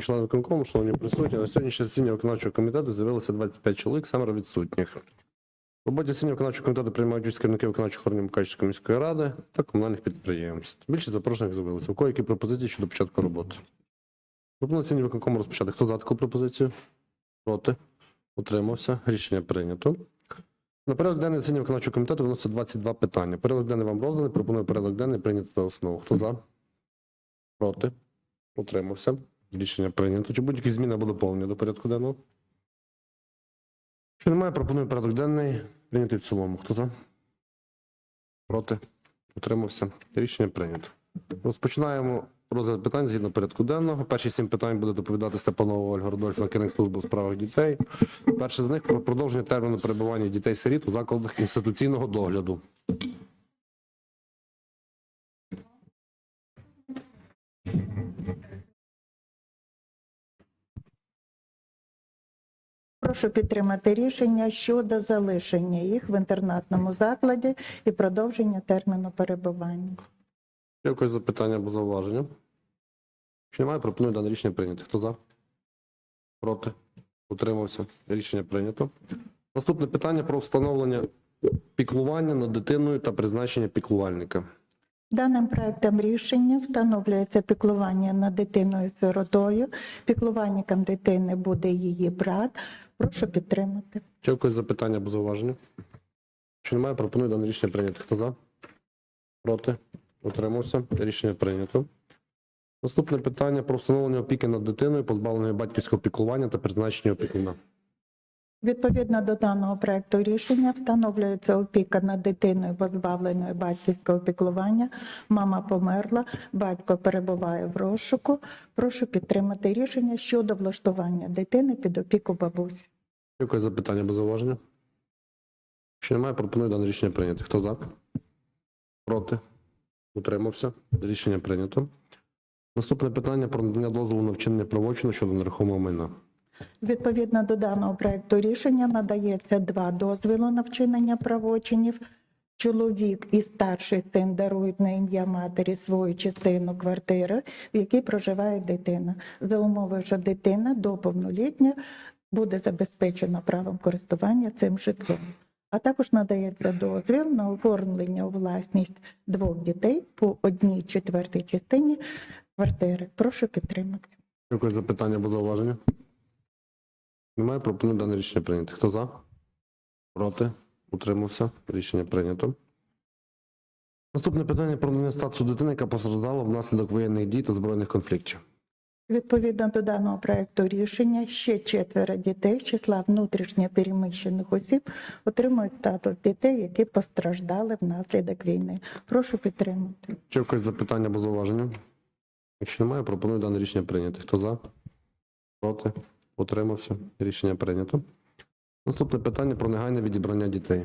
Члени виконкому, шановні присутні, на сьогоднішнє засідання виконавчого комітету з'явилося 25 чоловік, семеро відсутніх. В роботі засідання виконавчого комітету приймають участь керівники виконавчих органів Мукачівської міської ради та комунальних підприємств. Більше запрошених з'явилося. У кого які пропозиції щодо початку роботи? Пропоную засідання виконкому розпочати. Хто за таку пропозицію? Проти? Утримався. Рішення прийнято. На порядок денний засідання виконавчого комітету виноситься 22 питання. Порядок денний вам розданий. Пропоную порядок денний прийняти за основу. Хто за? Проти? Утримався. Рішення прийнято. Чи будь-які зміни або доповнення до порядку денного? Якщо немає, пропоную порядок денний прийняти в цілому. Хто за? Проти? Утримався. Рішення прийнято. Розпочинаємо розгляд питань згідно порядку денного. Перші сім питань буде доповідати Степанова Ольга Рудольфівна, керівник служби у справах дітей. Перше з них про продовження терміну перебування дітей-сиріт у закладах інституційного догляду. Прошу підтримати рішення щодо залишення їх в інтернатному закладі і продовження терміну перебування. Якось запитання або зауваження? Якщо немає, пропоную дане рішення прийняти. Хто за? Проти? Утримався. Рішення прийнято. Наступне питання про встановлення піклування над дитиною та призначення піклувальника. Даним проектом рішення встановлюється піклування над дитиною сиротою. Піклувальником дитини буде її брат. Прошу підтримати. Чи якось запитання або зауваження? Якщо немає, пропоную дане рішення прийняти. Хто за? Проти? Утримався. Рішення прийнято. Наступне питання про встановлення опіки над дитиною, позбавленою батьківського піклування та призначення опікуна. Відповідно до даного проекту рішення встановлюється опіка над дитиною, позбавленою батьківського піклування. Мама померла, батько перебуває в розшуку. Прошу підтримати рішення щодо влаштування дитини під опіку бабусі. Якось запитання або зауваження? Якщо немає, пропоную дане рішення прийняти. Хто за? Проти? Утримався. Рішення прийнято. Наступне питання про надання дозволу на вчинення правочину щодо нерухомого майна. Відповідно до даного проекту рішення надається два дозвіли на вчинення правочинів. Чоловік і старший син дарують на ім'я матері свою частину квартири, в якій проживає дитина, за умови, що дитина до повноліття буде забезпечена правом користування цим житлом. А також надається дозвіл на оформлення у власність двох дітей по одній четвертій частині квартири. Прошу підтримати. Якось запитання або зауваження? Немає, пропоную дане рішення прийняти. Хто за? Проти? Утримався. Рішення прийнято. Наступне питання про надання статусу дитини, яка постраждала внаслідок воєнних дій та збройних конфліктів. Відповідно до даного проекту рішення, ще четверо дітей з числа внутрішньо переміщених осіб отримують статус дітей, які постраждали внаслідок війни. Прошу підтримати. Чи якось запитання або зауваження? Якщо немає, пропоную дане рішення прийняти. Хто за? Проти? Утримався. Рішення прийнято. Наступне питання про негайне відібрання дітей.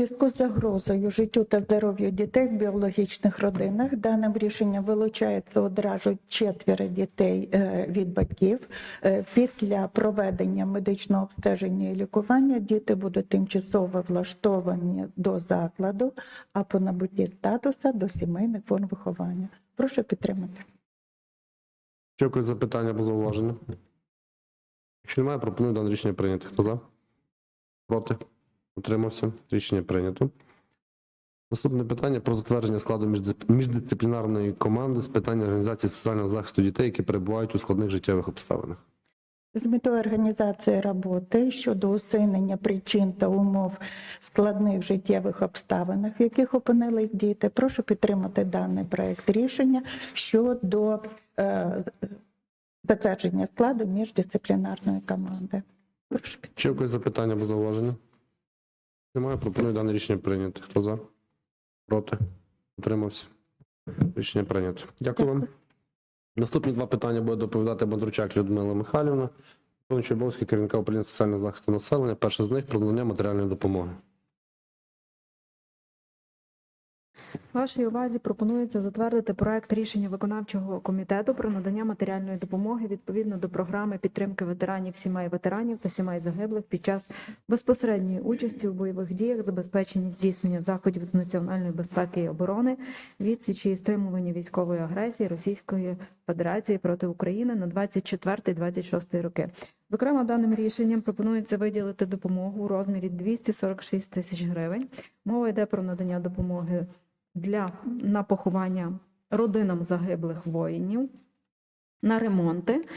Зв'язку з загрозою життю та здоров'ю дітей в біологічних родинах даним рішенням вилучається одразу четверо дітей е, від батьків. Е, Після проведення медичного обстеження і лікування діти будуть тимчасово влаштовані до закладу, а по набутті статуса до сімейних форм виховання. Прошу підтримати. Чи якось запитання або зауваження? Якщо немає, пропоную дане рішення прийняти. Хто за? Проти? Утримався. Рішення прийнято. Наступне питання про затвердження складу міждисциплінарної команди з питань організації соціального захисту дітей, які перебувають у складних життєвих обставинах. З метою організації роботи щодо усунення причин та умов складних життєвих обставин, в яких опинились діти, прошу підтримати даний проект рішення щодо е, затвердження складу міждисциплінарної команди. Прошу підтримати. Чи якось запитання або зауваження? Немає, пропоную дане рішення прийняти. Хто за? Проти? Утримався. Рішення прийнято. Дякую вам. Наступні два питання буде доповідати Бондручак Людмила Михайлівна, виконуючий обов'язки керівника управління соціального захисту населення. Перше з них про надання матеріальної допомоги. Вашій увазі пропонується затвердити проект рішення виконавчого комітету про надання матеріальної допомоги відповідно до програми підтримки ветеранів, сімей ветеранів та сімей загиблих під час безпосередньої участі у бойових діях, забезпечення здійснення заходів з національної безпеки і оборони, відсічі і стримування військової агресії Російської Федерації проти України на 24-26 роки. Зокрема, даним рішенням пропонується виділити допомогу у розмірі 246 тисяч гривень. Мова йде про надання допомоги для на поховання родинам загиблих воїнів, на ремонти,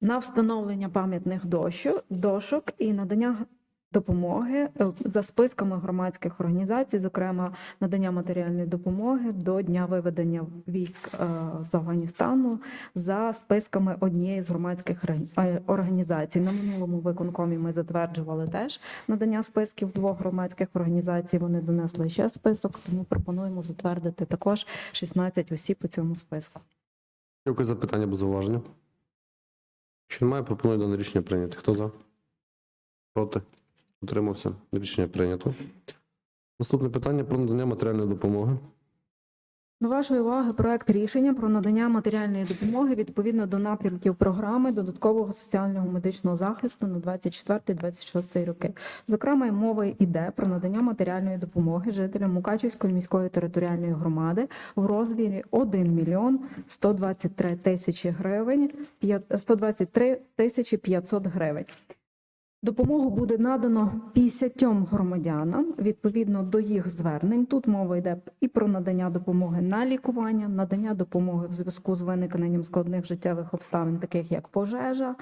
на встановлення пам'ятних дошок і надання допомоги е, за списками громадських організацій, зокрема надання матеріальної допомоги до дня виведення військ е, з Афганістану за списками однієї з громадських е, організацій. На минулому виконкомі ми затверджували теж надання списків двох громадських організацій. Вони донесли ще список, тому пропонуємо затвердити також 16 осіб у цьому списку. Дякую за питання без зауваження. Якщо немає, пропоную дане рішення прийняти. Хто за? Проти? Утримався. Рішення прийнято. Наступне питання про надання матеріальної допомоги. До вашої уваги проект рішення про надання матеріальної допомоги відповідно до напрямків програми додаткового соціального медичного захисту на 24-26 роки. Зокрема, мова йде про надання матеріальної допомоги жителям Мукачівської міської територіальної громади в розмірі 1 мільйон 123 тисячі гривень, п'ят- 123 тисячі 500 гривень. Допомогу буде надано 50 громадянам відповідно до їх звернень. Тут мова йде і про надання допомоги на лікування, надання допомоги в зв'язку з виникненням складних життєвих обставин, таких як пожежа,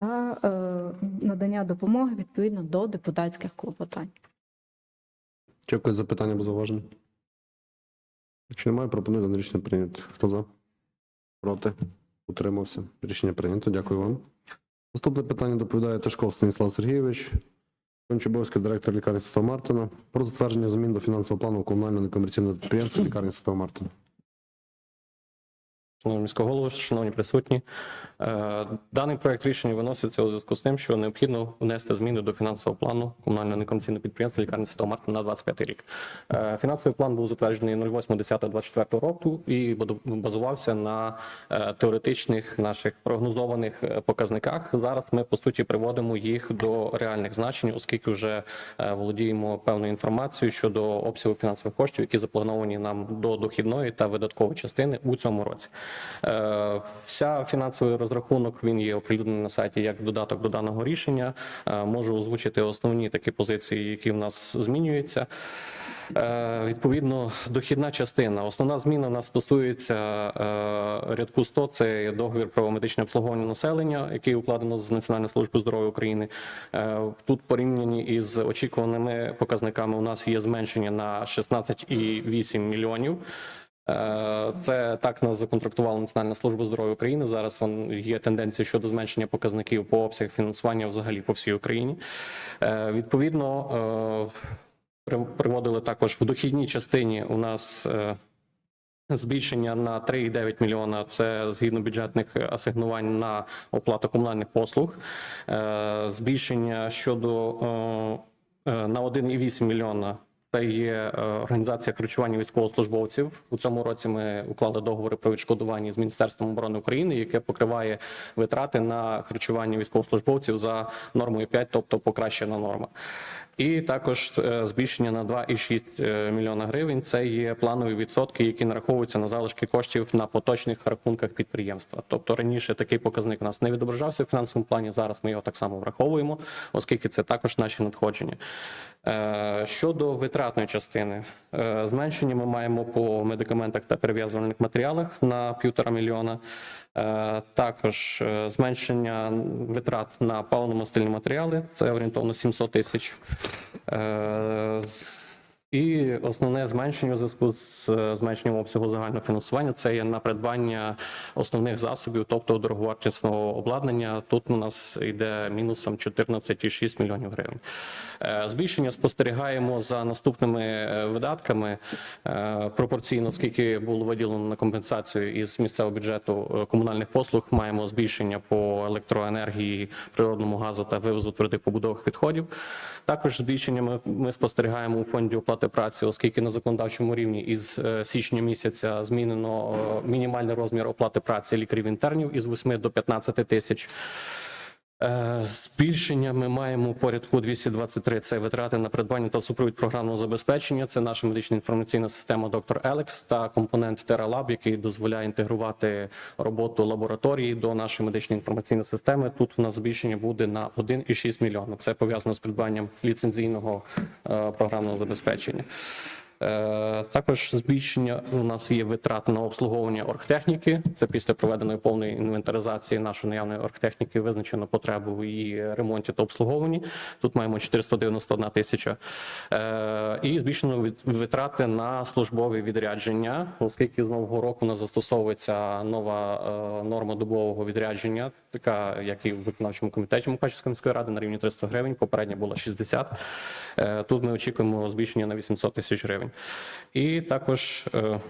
та е, надання допомоги відповідно до депутатських клопотань. Дякую за питання без зауваження. Якщо немає, пропоную дане рішення прийняти. Хто за? Проти? Утримався. Рішення прийнято. Дякую вам. Наступне питання доповідає Ташков Станіслав Сергійович, Кончубовський директор лікарні Святого Мартина, про затвердження змін до фінансового плану комунального некомерційного підприємства лікарні Святого Мартина. Шановні міського голову, шановні присутні, Е, даний проект рішення виноситься у зв'язку з тим, що необхідно внести зміни до фінансового плану комунального некомерційного підприємства лікарні Святого Мартина на 25 рік. Е, Фінансовий план був затверджений 08.10.24 року і базувався на е, теоретичних наших прогнозованих показниках. Зараз ми по суті приводимо їх до реальних значень, оскільки вже володіємо певною інформацією щодо обсягу фінансових коштів, які заплановані нам до дохідної та видаткової частини у цьому році. Е, Вся фінансовий розрахунок він є оприлюднений на сайті як додаток до даного рішення. Е, Можу озвучити основні такі позиції, які в нас змінюються. Е, Відповідно, дохідна частина. Основна зміна у нас стосується рядку 100, це договір про медичне обслуговування населення, який укладено з Національною службою здоров'я України. Тут порівняні із очікуваними показниками у нас є зменшення на 16,8 мільйонів. Е, Це так нас законтрактувала Національна служба здоров'я України. Зараз вон є тенденція щодо зменшення показників по обсягах фінансування взагалі по всій Україні. Е, Відповідно, е, приводили також в дохідній частині у нас. Збільшення на 3,9 мільйона це згідно бюджетних асигнувань на оплату комунальних послуг. Збільшення щодо на 1,8 мільйона це є е, організація харчування військовослужбовців. У цьому році ми уклали договори про відшкодування з Міністерством оборони України, яке покриває витрати на харчування військовослужбовців за нормою 5, тобто покращена норма. І також е, збільшення на 2,6 е, мільйона гривень. Це є планові відсотки, які нараховуються на залишки коштів на поточних рахунках підприємства. Тобто раніше такий показник у нас не відображався в фінансовому плані. Зараз ми його так само враховуємо, оскільки це також наші надходження. Е, Щодо витратної частини, зменшення ми маємо по медикаментах та перев'язувальних матеріалах на півтора мільйона. Е, Також е, зменшення витрат на паливно-мастильні матеріали це орієнтовно 700 тисяч. І основне зменшення у зв'язку з е, зменшенням обсягу загального фінансування це є на придбання основних засобів, тобто дороговартісного обладнання. Тут у нас йде мінусом 14,6 мільйонів гривень. Е, Збільшення спостерігаємо за наступними е, видатками пропорційно, скільки було виділено на компенсацію із місцевого бюджету комунальних послуг. Маємо збільшення по електроенергії, природному газу та вивозу твердих побудових відходів. Також збільшення ми спостерігаємо у фонді оплати оплати праці, оскільки на законодавчому рівні із е, січня місяця змінено е, мінімальний розмір оплати праці лікарів інтернів із 8 до 15 тисяч. Е, Збільшення ми маємо у порядку 223 – це витрати на придбання та супровід програмного забезпечення. Це наша медична інформаційна система Доктор Елекс та компонент TerraLab, який дозволяє інтегрувати роботу лабораторії до нашої медичної інформаційної системи. Тут у нас збільшення буде на 1,6 мільйона. Це пов'язано з придбанням ліцензійного е, програмного забезпечення. Е, Також збільшення у нас є витрат на обслуговування оргтехніки. Це після проведеної повної інвентаризації нашої наявної оргтехніки визначено потребу в її ремонті та обслуговуванні. Тут маємо 491 тисяча. Е, І збільшено витрати на службові відрядження, оскільки з нового року у нас застосовується нова е, норма добового відрядження, така як і в виконавчому комітеті Мукачівської міської ради на рівні 300 гривень. Попередня була 60. Е, Тут ми очікуємо збільшення на 800 тисяч гривень. І також е,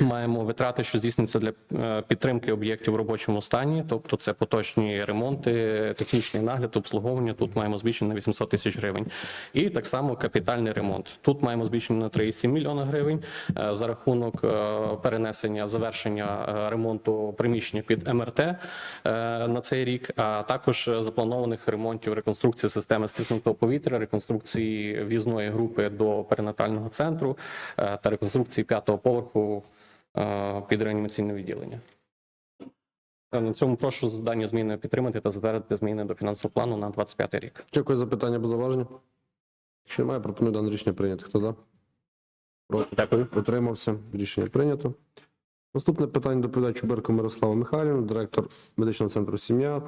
маємо витрати, що здійснюються для е, підтримки об'єктів в робочому стані, тобто це поточні ремонти, технічний нагляд, обслуговування. Тут маємо збільшення на 800 тисяч гривень. І так само капітальний ремонт. Тут маємо збільшення на 3,7 мільйона гривень е, за рахунок е, перенесення завершення ремонту приміщення під МРТ на цей рік, а також запланованих ремонтів реконструкції системи стиснутого повітря, реконструкції в'їзної групи до перинатального центру та реконструкції п'ятого поверху під реанімаційне відділення. Е, На цьому прошу дані зміни підтримати та затвердити зміни до фінансового плану на 25 рік. Дякую за питання або зауваження. Якщо немає, пропоную дане рішення прийняти. Хто за? Проти? Дякую. Утримався. Рішення прийнято. Наступне питання доповідач Чуберко Мирослава Михайлівна, директор медичного центру Сім'я.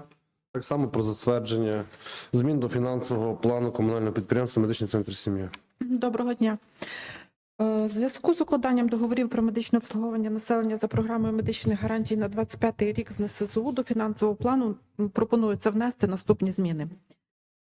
Так само про затвердження змін до фінансового плану комунального підприємства Медичний центр Сім'я. Доброго дня. Е, зв'язку з укладанням договорів про медичне обслуговування населення за програмою медичних гарантій на 25 рік з НСЗУ до фінансового плану пропонується внести наступні зміни.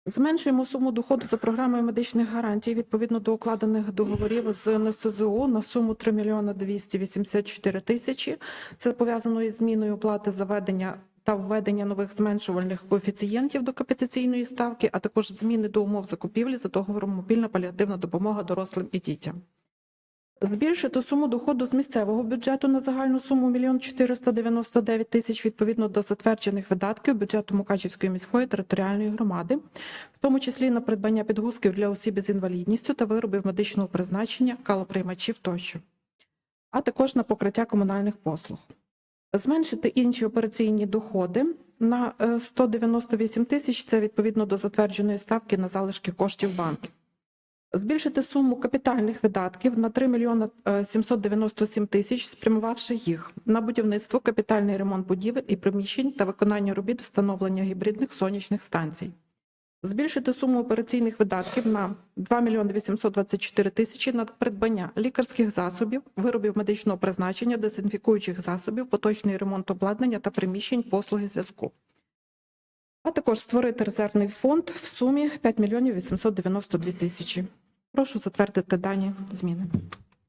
Зменшуємо суму доходу за програмою медичних гарантій відповідно до укладених договорів з НСЗУ на суму 3 мільйона 284 тисячі. Це пов'язано із зміною оплати за ведення та введення нових зменшувальних коефіцієнтів до капітаційної ставки, а також зміни до умов закупівлі за договором мобільна паліативна допомога дорослим і дітям. Збільшити суму доходу з місцевого бюджету на загальну суму 1 499 тисяч відповідно до затверджених видатків бюджету Мукачівської міської територіальної громади, в тому числі на придбання підгузків для осіб з інвалідністю та виробів медичного призначення, калоприймачів тощо, а також на покриття комунальних послуг. Зменшити інші операційні доходи на е, 198 тисяч це відповідно до затвердженої ставки на залишки коштів банків. Збільшити суму капітальних видатків на 3 мільйона е, 797 тисяч, спрямувавши їх на будівництво, капітальний ремонт будівель і приміщень та виконання робіт встановлення гібридних сонячних станцій. Збільшити суму операційних видатків на 2 мільйони 824 тисячі на придбання лікарських засобів, виробів медичного призначення, дезінфікуючих засобів, поточний ремонт обладнання та приміщень послуги зв'язку. А також створити резервний фонд в сумі 5 мільйонів 892 тисячі. Прошу затвердити дані зміни.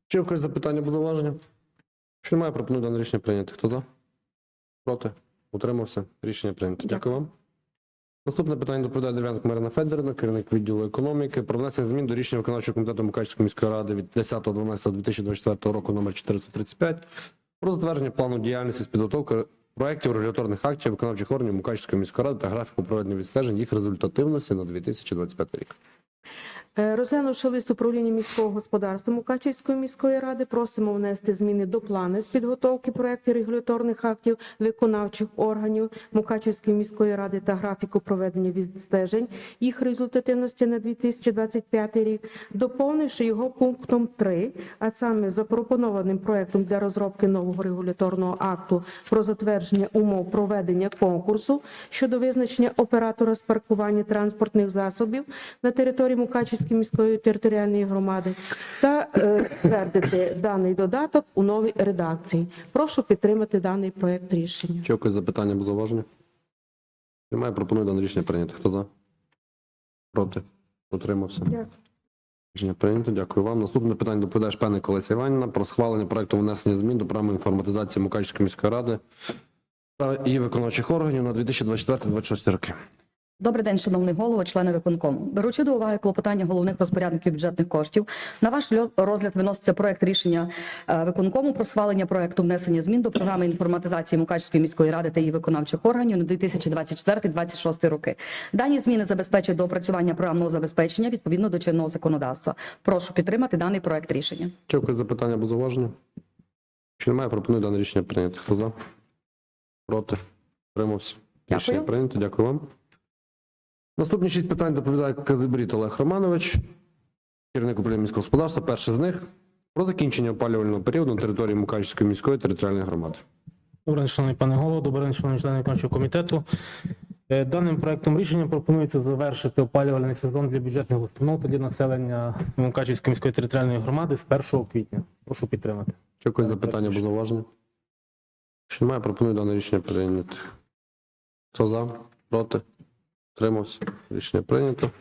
Чи якось запитання або зауваження? Якщо немає, пропоную дане рішення прийняти. Хто за? Проти? Утримався. Рішення прийнято. Дякую. Дякую вам. Наступне питання доповідає Дерев'янко Марина Федорівна, керівник відділу економіки, про внесення змін до рішення виконавчого комітету Мукачівської міської ради від 10.12.2024 року номер 435 про затвердження плану діяльності з підготовки проєктів регуляторних актів виконавчих органів Мукачівської міської ради та графіку проведення відстежень їх результативності на 2025 рік. Е, Розглянувши лист управління міського господарства Мукачівської міської ради, просимо внести зміни до плани з підготовки проєктів регуляторних актів виконавчих органів Мукачівської міської ради та графіку проведення відстежень їх результативності на 2025 рік, доповнивши його пунктом 3, а саме запропонованим проєктом для розробки нового регуляторного акту про затвердження умов проведення конкурсу щодо визначення оператора з паркування транспортних засобів на території Мукачівської міської територіальної громади та е, затвердити даний додаток у новій редакції. Прошу підтримати даний проект рішення. Чи якось запитання або зауваження? Немає, пропоную дане рішення прийняти. Хто за? Проти? Утримався. Дякую. Рішення прийнято. Дякую вам. Наступне питання доповідає Шпеник Колеся Іванівна про схвалення проекту внесення змін до програми інформатизації Мукачівської міської ради та її виконавчих органів на 2024-2026 роки. Добрий день, шановний голово, члени виконкому. Беручи до уваги клопотання головних розпорядників бюджетних коштів, на ваш розгляд виноситься проект рішення е, виконкому про схвалення проекту внесення змін до програми інформатизації Мукачівської міської ради та її виконавчих органів на 2024-2026 роки. Дані зміни забезпечать доопрацювання програмного забезпечення відповідно до чинного законодавства. Прошу підтримати даний проект рішення. Дякую за питання або зауваження. Якщо немає, пропоную дане рішення прийняти. Хто за? Проти? Утримався? Дякую. Рішення прийнято. Дякую вам. Наступні шість питань доповідає Казибріт Олег Романович, керівник управління міського господарства. Перше з них про закінчення опалювального періоду на території Мукачівської міської територіальної громади. Добрий день, шановний пане голово, добрий день, шановні члени виконавчого комітету. Е, Даним проектом рішення пропонується завершити опалювальний сезон для бюджетних установ та для населення Мукачівської міської територіальної громади з 1 квітня. Прошу підтримати. Дякую за питання або зауваження. Якщо немає, пропоную дане рішення прийняти. Хто за? Проти? Утримався? Рішення прийнято.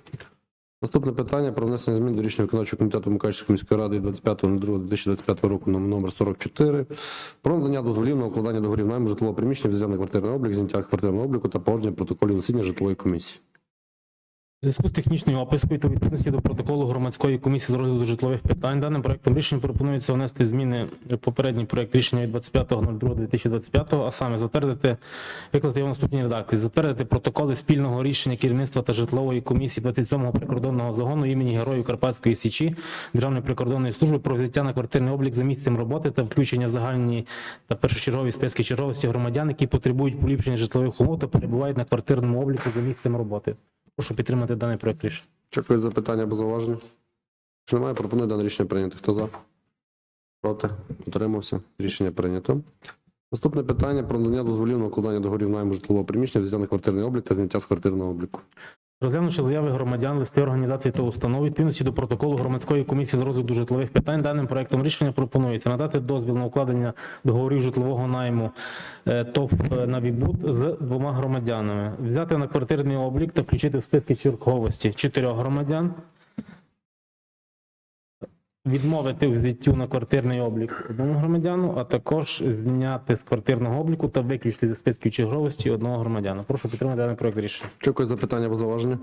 Наступне питання про внесення змін до рішення виконавчого комітету Мукачівської міської ради 25.02.2025 року номер 44 про надання дозволів на укладання договорів найму житлового приміщення, взяти квартирний облік, зняття квартирного обліку та погодження протоколів засідання житлової комісії. Зв'язку з технічною опискою та відповідності до протоколу громадської комісії з розгляду житлових питань даним проектом рішення пропонується внести зміни в попередній проект рішення від 25.02.2025, а саме затвердити викласти його в наступній редакції, затвердити протоколи спільного рішення керівництва та житлової комісії 27-го прикордонного загону імені Героїв Карпатської Січі Державної прикордонної служби про взяття на квартирний облік за місцем роботи та включення в загальні та першочергові списки черговості громадян, які потребують поліпшення житлових умов та перебувають на квартирному обліку за місцем роботи. Прошу підтримати даний проект рішення. Дякую за питання або зауваження. Якщо немає, пропоную дане рішення прийняти. Хто за? Проти? Утримався? Рішення прийнято. Наступне питання про надання дозволів на укладання договорів найму житлового приміщення, взяття на квартирний облік та зняття з квартирного обліку. Розглянувши заяви громадян, листи організації та установ, відповідності до протоколу громадської комісії з розгляду житлових питань, даним проектом рішення пропонується надати дозвіл на укладення договорів житлового найму е, ТОВ на Вібут з двома громадянами, взяти на квартирний облік та включити в списки черговості чотирьох громадян, відмовити в взяттю на квартирний облік одному громадяну, а також зняти з квартирного обліку та виключити зі списків черговості одного громадяна. Прошу підтримати даний проект рішення. Дякую за питання або зауваження.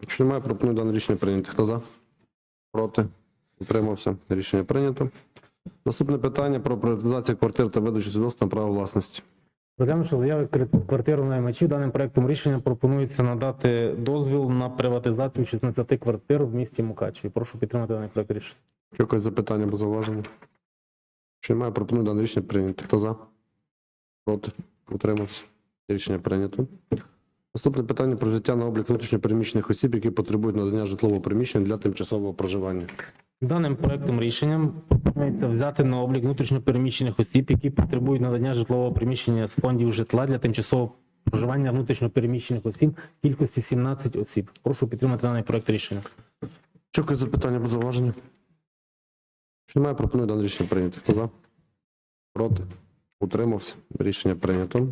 Якщо немає, пропоную дане рішення прийняти. Хто за? Проти? Утримався? Рішення прийнято. Наступне питання про приватизацію квартир та видачу свідоцтва на право власності. Розглянувши заяви квартиру наймачів, даним проектом рішення пропонується надати дозвіл на приватизацію 16 квартир в місті Мукачеві. Прошу підтримати даний проект рішення. Дякую за питання або зауваження. Якщо немає, пропоную дане рішення прийняти. Хто за? Проти? Утримався? Рішення прийнято. Наступне питання про взяття на облік внутрішньопереміщених осіб, які потребують надання житлового приміщення для тимчасового проживання. Даним проектом рішенням пропонується взяти на облік внутрішньопереміщених осіб, які потребують надання житлового приміщення з фондів житла для тимчасового проживання внутрішньопереміщених осіб кількості 17 осіб. Прошу підтримати даний проект рішення. Дякую за питання або зауваження. Якщо немає, пропоную дане рішення прийняти. Хто за? Проти? Утримався? Рішення прийнято.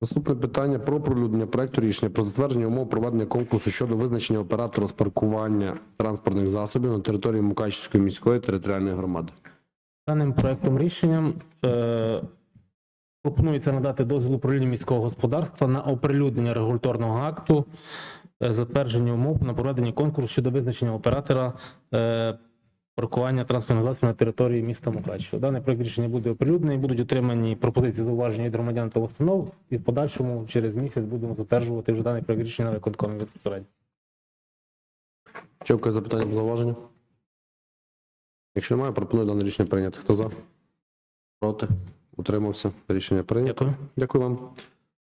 Наступне питання про пролюднення проекту рішення про затвердження умов проведення конкурсу щодо визначення оператора з паркування транспортних засобів на території Мукачівської міської територіальної громади. Даним проектом рішенням е, пропонується надати дозвіл управління міського господарства на оприлюднення регуляторного акту, е, затвердження умов на проведення конкурсу щодо визначення оператора е, паркування транспортних засобів на території міста Мукачева. Даний проект рішення буде оприлюднений, будуть отримані пропозиції зауваження від громадян та установ, і в подальшому через місяць будемо затверджувати вже даний проект рішення на виконкомі безпосередньо. Дякую за питання або зауваження. Якщо немає, пропоную дане рішення прийняти. Хто за? Проти? Утримався? Рішення прийнято. Дякую. Дякую вам.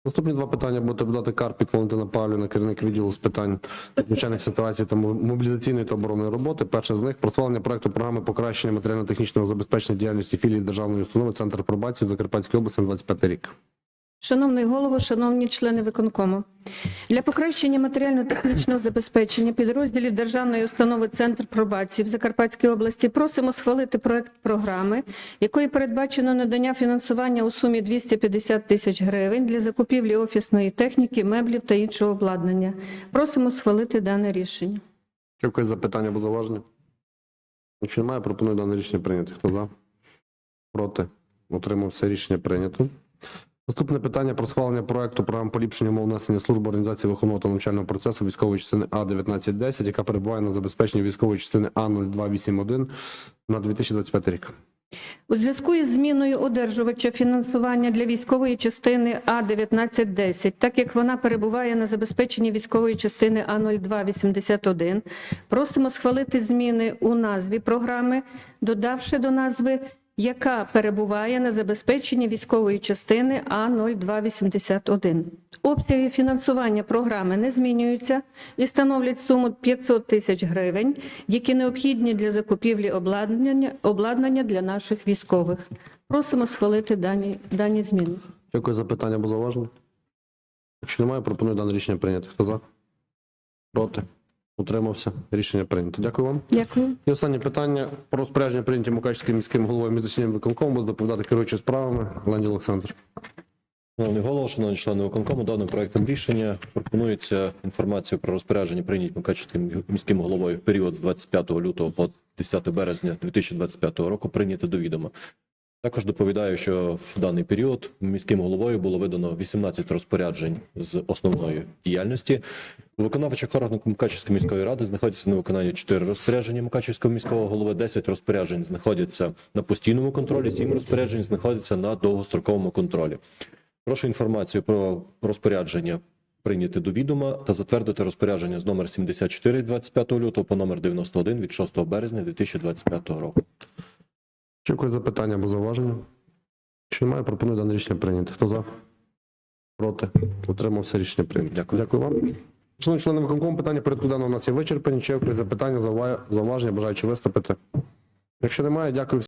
Наступні два питання буде додати Карпік Валентина Павлівна, керівник відділу з питань надзвичайних ситуацій та мобілізаційної та оборонної роботи. Перше з них прославлення проекту програми покращення матеріально-технічного забезпечення діяльності філії державної установи Центр пробації в Закарпатській області на 25 рік. Шановний голово, шановні члени виконкому, для покращення матеріально-технічного забезпечення підрозділів Державної установи Центр пробації в Закарпатській області просимо схвалити проект програми, якою передбачено надання фінансування у сумі 250 тисяч гривень для закупівлі офісної техніки, меблів та іншого обладнання. Просимо схвалити дане рішення. Дякую за питання або зауваження. Якщо немає, пропоную дане рішення прийняти. Хто за? Проти? Утримався рішення прийнято. Наступне питання про схвалення проекту програм поліпшення умов несення служби організації виховного та навчального процесу військової частини А-1910, яка перебуває на забезпеченні військової частини А-0281 на 2025 рік. У зв'язку із зміною одержувача фінансування для військової частини А-1910, так як вона перебуває на забезпеченні військової частини А-0281, просимо схвалити зміни у назві програми, додавши до назви яка перебуває на забезпеченні військової частини А-0281. Обсяги фінансування програми не змінюються і становлять суму 500 тисяч гривень, які необхідні для закупівлі обладнання, обладнання для наших військових. Просимо схвалити дані, дані зміни. Дякую за питання, було зауваження. Якщо немає, пропоную дане рішення прийняти. Хто за? Проти? Утримався? Рішення прийнято. Дякую вам. Дякую. І останнє питання про розпорядження прийняті Мукачівським міським головою між засіданням виконкому буде доповідати керуючий справами Леонід Олександр. Шановний голово, шановні члени виконкому, даним проектом рішення пропонується інформацію про розпорядження прийняті Мукачівським міським головою в період з 25 лютого по 10 березня 2025 року прийняти до відома. Також доповідаю, що в даний період міським головою було видано 18 розпоряджень з основної діяльності. Виконавчих органах Мукачівської міської ради знаходяться на виконанні 4 розпорядження Мукачівського міського голови, 10 розпоряджень знаходяться на постійному контролі, 7 розпоряджень знаходяться на довгостроковому контролі. Прошу інформацію про розпорядження прийняти до відома та затвердити розпорядження з номер 74 25 лютого по номер 91 від 6 березня 2025 року. Дякую за питання або зауваження. Якщо немає, пропоную дане рішення прийняти. Хто за? Проти? Утримався рішення прийнято. Дякую. Дякую вам. Шановні члени виконкому, питання порядку денного у нас є вичерпані. Чи є запитання, зауваження, бажаючи виступити? Якщо немає, дякую всім.